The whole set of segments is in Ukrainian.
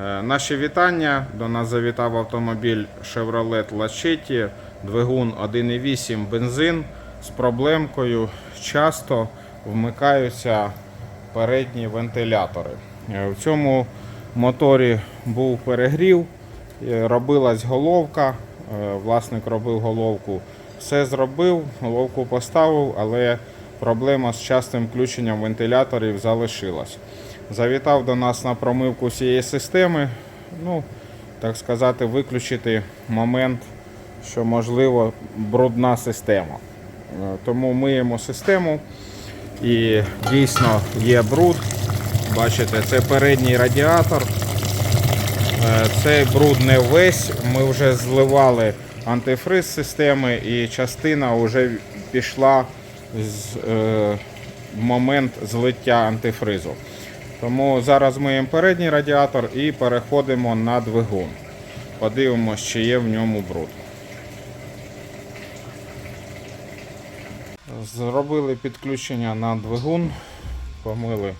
Е, Наші вітання. До нас завітав автомобіль Chevrolet Lachetti, двигун 1.8 бензин з проблемкою. Часто вмикаються передні вентилятори. Е, В цьому моторі був перегрів, е, робилась головка. Власник робив головку. Все зробив, головку поставив, але проблема з частим включенням вентиляторів залишилась. Завітав до нас на промивку всієї системи. Ну, так сказати, виключити момент, що можливо брудна система. Е, Тому миємо систему і дійсно є бруд. Бачите, це передній радіатор. Е, Цей бруд не весь. Ми вже зливали антифриз системи і частина вже пішла з, е, момент злиття антифризу. Тому зараз миємо передній радіатор і переходимо на двигун. Подивимось, чи є в ньому бруд. Зробили підключення на двигун, помили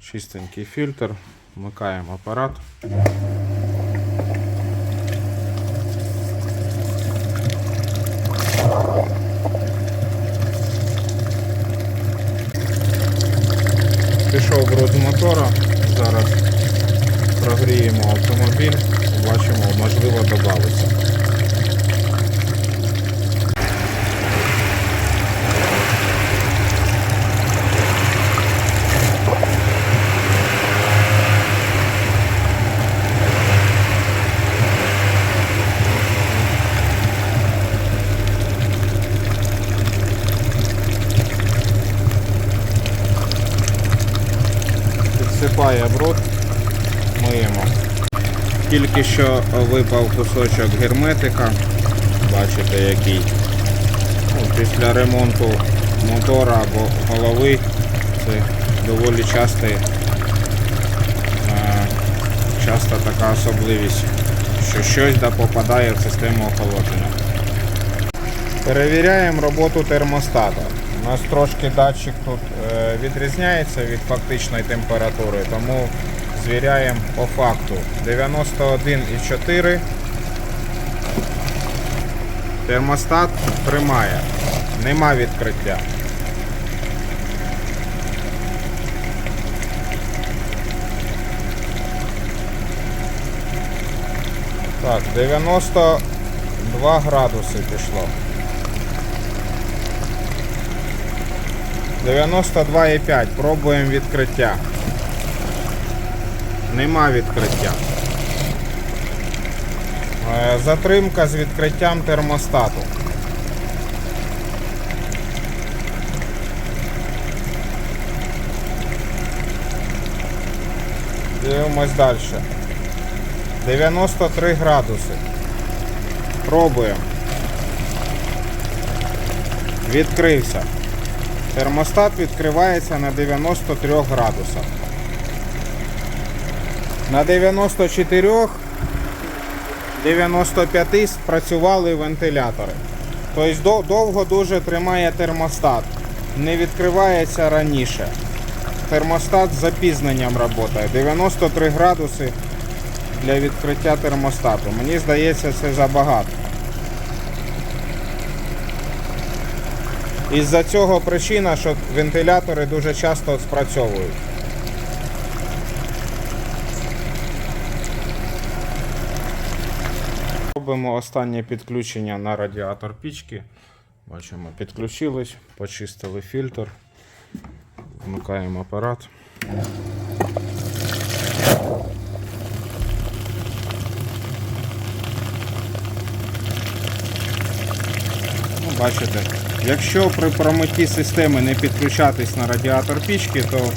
чистенький фільтр, вмикаємо апарат. Пішов бруд з мотора. Зараз прогріємо автомобіль, бачимо, можливо, додалося. Підсипає бруд, миємо. Тільки що випав кусочок герметика. Бачите який. Ну, після ремонту мотора або голови це доволі часто, е, часто така особливість, що щось да попадає в систему охолодження. Перевіряємо роботу термостата. У нас трошки датчик тут е, відрізняється від фактичної температури, тому звіряємо по факту. 91,4. Термостат тримає, нема відкриття. Так, 92 градуси пішло. 92,5. Пробуємо відкриття. Нема відкриття. Е, Затримка з відкриттям термостату. Дивимось далі. 93 градуси. Пробуємо. Відкрився. Термостат відкривається на 93 градусах. На 94 95 спрацювали вентилятори. Тобто довго дуже тримає термостат. Не відкривається раніше. Термостат з запізненням працює. 93 градуси для відкриття термостату. Мені здається, це забагато. Із-за цього причина, що вентилятори дуже часто спрацьовують. Робимо останнє підключення на радіатор пічки. Бачимо, підключились, почистили фільтр, вмикаємо апарат. Ну, бачите, якщо при промитті системи не підключатись на радіатор пічки, то,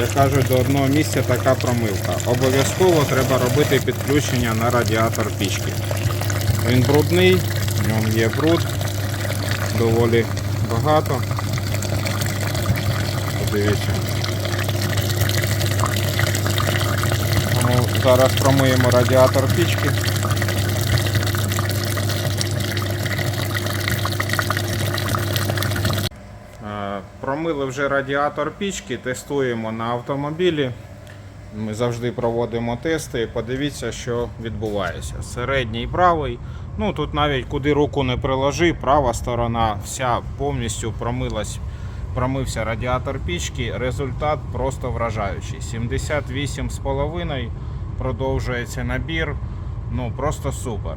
як кажуть, до одного місця така промивка. Обов'язково треба робити підключення на радіатор пічки. Він брудний, в ньому є бруд, доволі багато. Подивіться. Тому зараз промиємо радіатор пічки. Е, Промили вже радіатор пічки, тестуємо на автомобілі. Ми завжди проводимо тести. Подивіться, що відбувається. Середній правий. Ну тут навіть куди руку не приложи, права сторона вся повністю промилась, промився радіатор пічки. Результат просто вражаючий. 78,5 продовжується набір. Ну просто супер.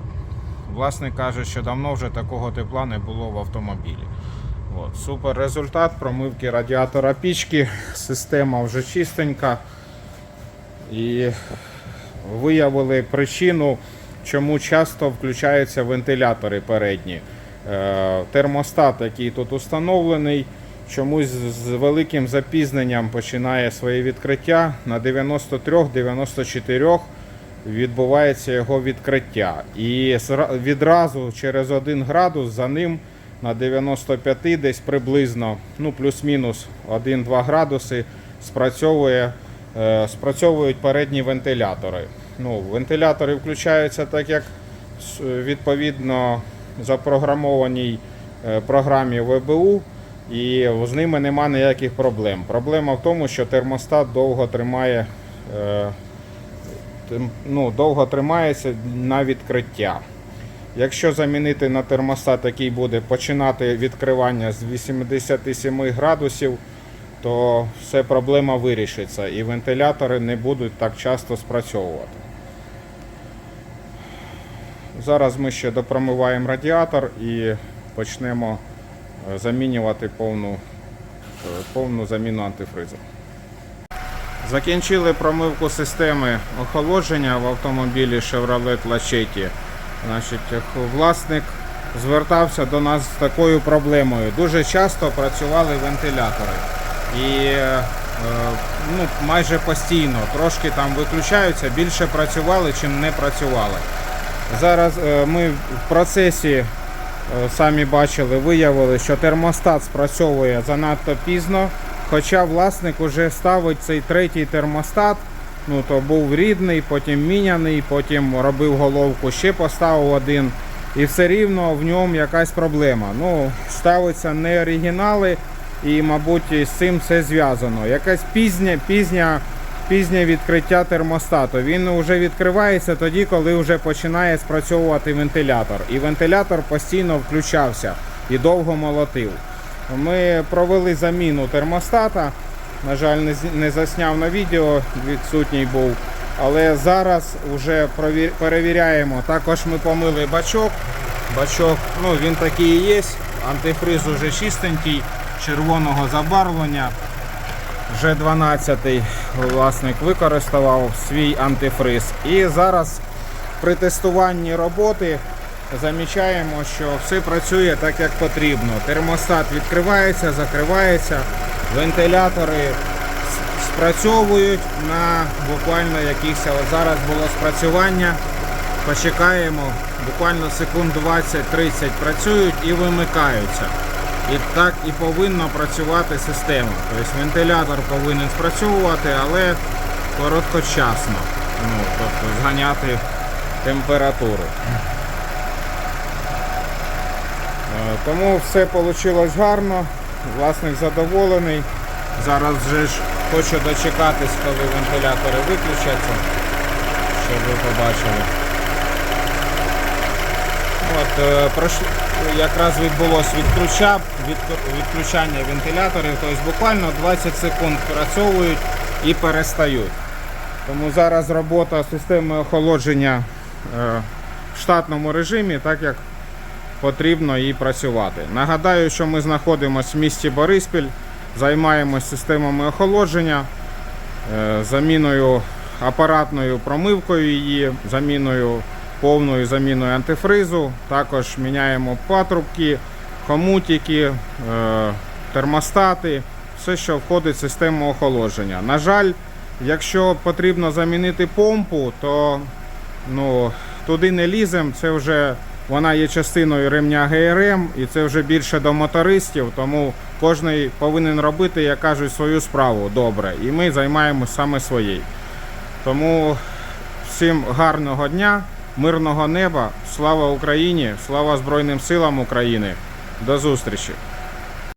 Власник каже, що давно вже такого тепла не було в автомобілі. От, супер результат промивки радіатора пічки. Система вже чистенька. І виявили причину, чому часто включаються вентилятори передні. Е, Термостат, який тут установлений, чомусь з великим запізненням починає своє відкриття. На 93-94 відбувається його відкриття. І відразу через 1 градус за ним на 95 десь приблизно, ну плюс-мінус 1-2 градуси спрацьовує, спрацьовують передні вентилятори. Ну, вентилятори включаються так, як відповідно запрограмованій е, програмі ВБУ, і з ними нема ніяких проблем. Проблема в тому, що термостат довго тримає, е, ну, довго тримається на відкриття. Якщо замінити на термостат, який буде починати відкривання з 87 градусів, то все проблема вирішиться і вентилятори не будуть так часто спрацьовувати. Зараз ми ще допромиваємо радіатор і почнемо е, замінювати повну, е, повну заміну антифризу. Закінчили промивку системи охолодження в автомобілі Chevrolet Lachetti. Значить, власник звертався до нас з такою проблемою. Дуже часто працювали вентилятори. І е, ну, майже постійно трошки там виключаються, більше працювали, чим не працювали. Зараз е, ми в процесі е, самі бачили, виявили, що термостат спрацьовує занадто пізно. Хоча власник вже ставить цей третій термостат. Ну то був рідний, потім міняний, потім робив головку, ще поставив один. І все рівно в ньому якась проблема. Ну, ставиться не оригінали, і, мабуть, з цим все зв'язано. Якась пізня, пізня, пізнє відкриття термостату. Він вже відкривається тоді, коли вже починає спрацьовувати вентилятор. І вентилятор постійно включався і довго молотив. Ми провели заміну термостата. На жаль, не, засняв на відео, відсутній був. Але зараз вже перевіряємо. Також ми помили бачок. Бачок, ну він такий і є. Антифриз уже чистенький, червоного забарвлення. Вже 12-й власник використовував свій антифриз. І зараз при тестуванні роботи замічаємо, що все працює так, як потрібно. Термостат відкривається, закривається, вентилятори спрацьовують на буквально якихось. Зараз було спрацювання. Почекаємо, буквально секунд 20-30 працюють і вимикаються. І так і повинна працювати система. Тобто вентилятор повинен спрацьовувати, але короткочасно. Ну, тобто зганяти температуру. Е, Тому все вийшло гарно, власник задоволений. Зараз вже ж хочу дочекатись, коли вентилятори виключаться, щоб ви побачили. От, е, якраз відбулось відключа, відключання вентиляторів, тобто буквально 20 секунд працьовують і перестають. Тому зараз робота системи охолодження е, в штатному режимі, так як потрібно їй працювати. Нагадаю, що ми знаходимося в місті Бориспіль, займаємося системами охолодження, е, заміною апаратною промивкою її, заміною повною заміною антифризу. Також міняємо патрубки, хомутики, е, термостати, все, що входить в систему охолодження. На жаль, якщо потрібно замінити помпу, то ну, туди не лізем, це вже вона є частиною ремня ГРМ, і це вже більше до мотористів, тому кожен повинен робити, як кажуть, свою справу добре. І ми займаємося саме своєю. Тому всім гарного дня, мирного неба, слава Україні, слава Збройним силам України. До зустрічі!